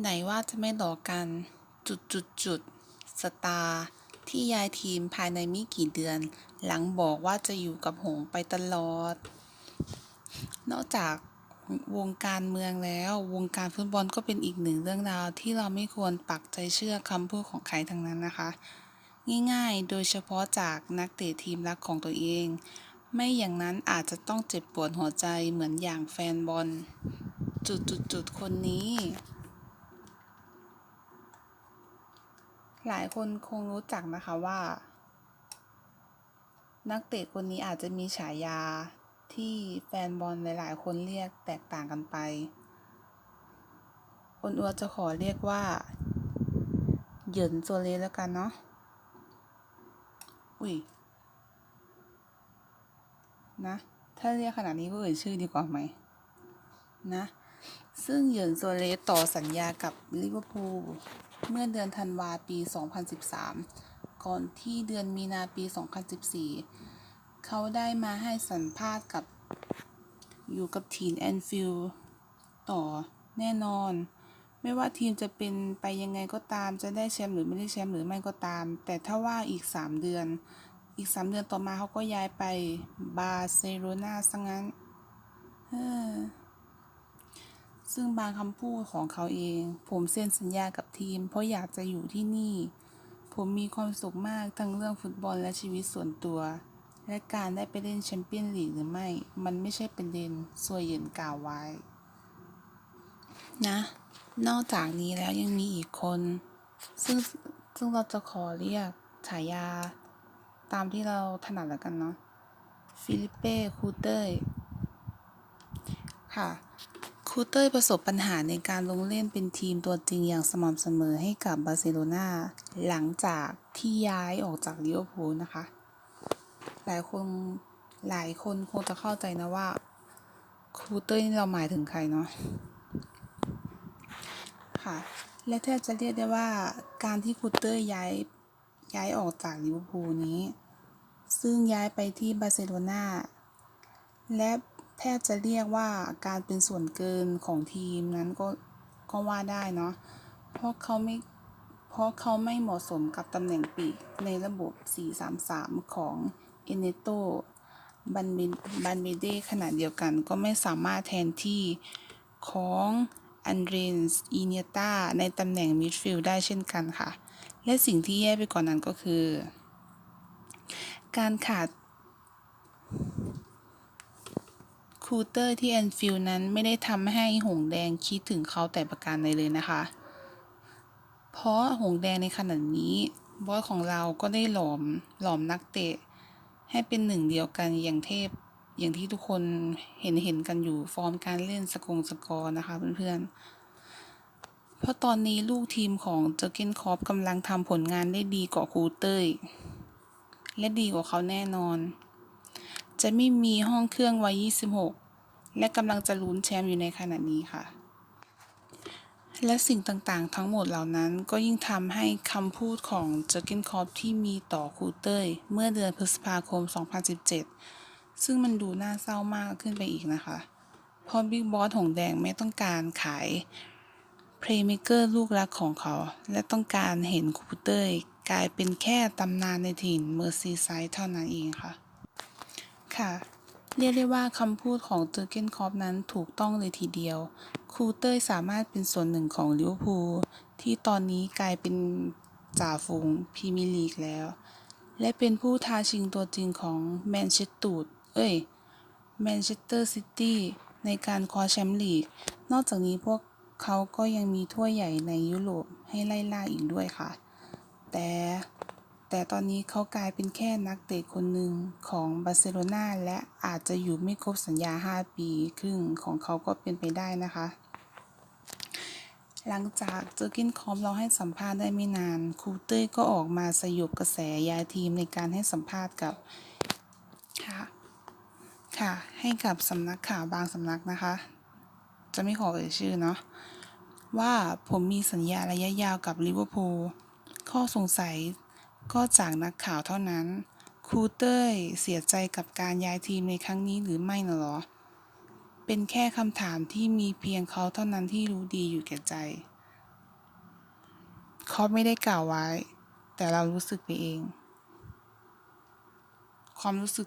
ไหนว่าจะไม่หลอกกัน จุดจุดจุดสตาร์ที่ย้ายทีมภายในไม่กี่เดือน หลังบอกว่าจะอยู่กับหงไปตลอด นอกจากวงการเมืองแล้ววงการฟุตบอลก็เป็นอีกหนึ่งเรื่องราวที่เราไม่ควรปักใจเชื่อคำพูดของใครทั้งนั้นนะคะ ง่ายๆ โดยเฉพาะจากนักเตะทีมรักของตัวเอง ไม่อย่างนั้นอาจจะต้องเจ็บปวดหัวใจเหมือนอย่างแฟนบอล จุดๆๆคนนี้ หลายคนคงรู้จักนะคะว่า นักเตะคนนี้อาจจะมีฉายาที่แฟนบอลหลาย ๆ คนเรียกแตกต่างกันไปคนอัวจะขอเรียกว่า เหยินโซเลแล้วกันเนาะ อุ้ย นะ ถ้าเรียกขนาดนี้ก็เอ่ยชื่อดีกว่าไหม นะ ซึ่งเหยินโซเลต่อสัญญากับลิเวอร์พูล เมื่อเดือนธันวาปี 2013 ก่อนที่เดือนมีนาปี 2014 เขาได้มาให้สัมภาษณ์กับอยู่กับทีมแอนฟิลต่อแน่นอน ไม่ว่าทีมจะเป็นไปยังไงก็ตามจะได้แชมป์หรือไม่ได้แชมป์หรือไม่ก็ตาม แต่ถ้าว่าอีก 3 เดือนอีก 3 เดือนต่อมาเขาก็ย้ายไปบาร์เซโลนาซะงั้นเฮ้อ ซึ่งบางคำพูดของเขาเอง ผมเซ็นสัญญากับทีม เพราะอยากจะอยู่ที่นี่ ผมมีความสุขมากทั้งเรื่องฟุตบอลและชีวิตส่วนตัว และการได้ไปเล่นแชมเปี้ยนลีกหรือไม่ มันไม่ใช่เประเด็นส่วนเยินกล่าวไว้ นะ นอกจากนี้แล้วยังมีอีกคน ซึ่งซึ่งเราจะขอเรียกฉายา ตามที่เราถนัดแล้วกันเนาะฟิลิปเป้คูเตอร์ค่ะ คูเตอร์ประสบปัญหาในการลงเล่นเป็นทีมตัวจริงอย่างสม่ำเสมอให้กับบาร์เซโลนาหลังจากที่ย้ายออกจากลิเวอร์พูลนะคะ หลายคนหลายคนคงจะเข้าใจนะว่าคูเตอร์นี่เราหมายถึงใครเนาะค่ะและแทบจะเรียกได้ว่าการที่คูเตอร์ย้ายย้ายออกจากลิเวอร์พูลนี้ ซึ่งย้ายไปที่บาร์เซโลนาและ แทบจะเรียกว่าการเป็นส่วนเกินของทีมนั้นก็ก็ว่าได้เนาะ เพราะเขาไม่ เพราะเขาไม่เหมาะสมกับตำแหน่งปีกในระบบ 4-3-3 ของเอเนโตบันเบบันเบเดขณะเดียวกันก็ไม่สามารถแทนที่ของอันเดรนส์อีเนตาในตำแหน่งมิดฟิลด์ได้เช่นกันค่ะ และสิ่งที่แย่ไปกว่านนั้นก็คือ การขาด คูเตอร์ที่แอนฟิลนั้นไม่ได้ทำให้หงแดงคิดถึงเขาแต่ประการใดเลยนะคะ เพราะหงแดงในขณะนี้บอสของเราก็ได้หลอมหลอมนักเตะ ให้เป็นหนึ่งเดียวกันอย่างเทพ อย่างที่ทุกคนเห็นเห็นกันอยู่ฟอร์มการเล่นสกงสกอร์นะคะเพื่อนๆ เพราะตอนนี้ลูกทีมของเจอเกนคอปกำลังทำผลงานได้ดีกว่าคูเตอร์และดีกว่าเขาแน่นอน จะไม่มีห้องเครื่องวัย26 และกำลังจะลุ้นแชมป์อยู่ในขณะนี้ค่ะ และสิ่งต่างๆ ทั้งหมดเหล่านั้นก็ยิ่งทำให้คำพูดของเจอร์เกนคอปที่มีต่อคูเตอร์เมื่อเดือนพฤษภาคม 2017 ซึ่งมันดูน่าเศร้ามากขึ้นไปอีกนะคะ เพราะบิ๊กบอสหงแดงไม่ต้องการขายเพลย์เมเกอร์ลูกรักของเขา และต้องการเห็นคูเตอร์กลายเป็นแค่ตำนานในถิ่นเมอร์ซีไซด์เท่านั้นเองค่ะ ค่ะ เรียกได้ว่าคำพูดของเจอร์เกนคอปนั้นถูกต้องเลยทีเดียว ครูเตอร์สามารถเป็นส่วนหนึ่งของลิเวอร์พูลที่ตอนนี้กลายเป็นจ่าฝูงพรีเมียร์ลีกแล้ว และเป็นผู้ท้าชิงตัวจริงของแมนเชสเตอร์เอ้ยแมนเชสเตอร์ซิตี้ในการคว้าแชมป์ลีก นอกจากนี้พวกเขาก็ยังมีถ้วยใหญ่ในยุโรปให้ไล่ล่าอีกด้วยค่ะ แต่ แต่ตอนนี้เขากลายเป็นแค่นักเตะคนหนึ่งของบาร์เซโลนาและอาจจะอยู่ไม่ครบสัญญา 5 ปีครึ่งของเขาก็เป็นไปได้นะคะ หลังจากเจอกินคอปเราให้สัมภาษณ์ได้ไม่นานคูเต้ยก็ออกมาสยบกระแสย้ายทีมในการให้สัมภาษณ์กับค่ะค่ะ ให้กับสำนักข่าวบางสำนักนะคะ จะไม่ขอเอ่ยชื่อเนาะว่าผมมีสัญญาระยะยาวกับลิเวอร์พูลข้อสงสัย ก็จากนักข่าวเท่านั้น ครูเต้ยเสียใจกับการย้ายทีมในครั้งนี้หรือไม่นะหรอ เป็นแค่คำถามที่มีเพียงเขาเท่านั้นที่รู้ดีอยู่แก่ใจ เขาไม่ได้กล่าวไว้ แต่เรารู้สึกไปเอง ความรู้สึก